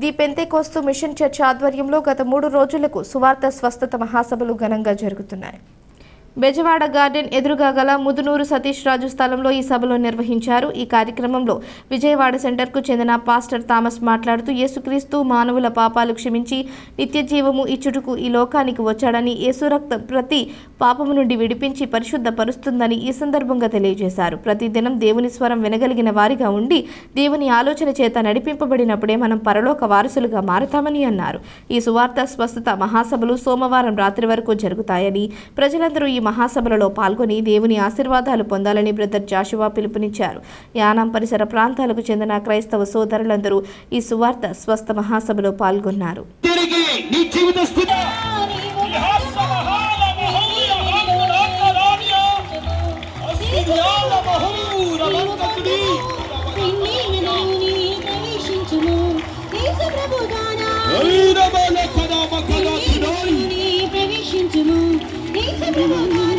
The పెంతేకోస్తు machine church ఆధ్వర్యంలో గత మూడు రోజులకు సువార్త స్వస్థత మహాసభలు ఘనంగా జరుగుతున్నాయి. బెజవాడ గార్డెన్ ఎదురుగా గల ముదునూరు సతీష్ రాజు స్థలంలో ఈ సభలో నిర్వహించారు. ఈ కార్యక్రమంలో విజయవాడ సెంటర్కు చెందిన పాస్టర్ థామస్ మాట్లాడుతూ యేసుక్రీస్తు మానవుల పాపాలు క్షమించి నిత్య జీవము ఇచ్చుటకు ఈ లోకానికి వచ్చాడని యేసు రక్తం ప్రతి పాపము నుండి విడిపించి పరిశుద్ధపరుస్తుందని ఈ సందర్భంగా తెలియజేశారు. ప్రతిదినం దేవుని స్వరం వినగలిగిన వారిగా ఉండి దేవుని ఆలోచన చేత నడిపింపబడినప్పుడే మనం పరలోక వారసులుగా మారతామని అన్నారు. ఈ సువార్త స్వస్థత మహాసభలు సోమవారం రాత్రి వరకు జరుగుతాయని ప్రజలందరూ ఈ మహాసభలలో పాల్గొని దేవుని ఆశీర్వాదాలు పొందాలని బ్రదర్ జాషువా పిలుపునిచ్చారు. యానాం పరిసర ప్రాంతాలకు చెందిన క్రైస్తవ సోదరులందరూ ఈ సువార్త స్వస్థ మహాసభలో పాల్గొన్నారు. తిరిగి Thank you.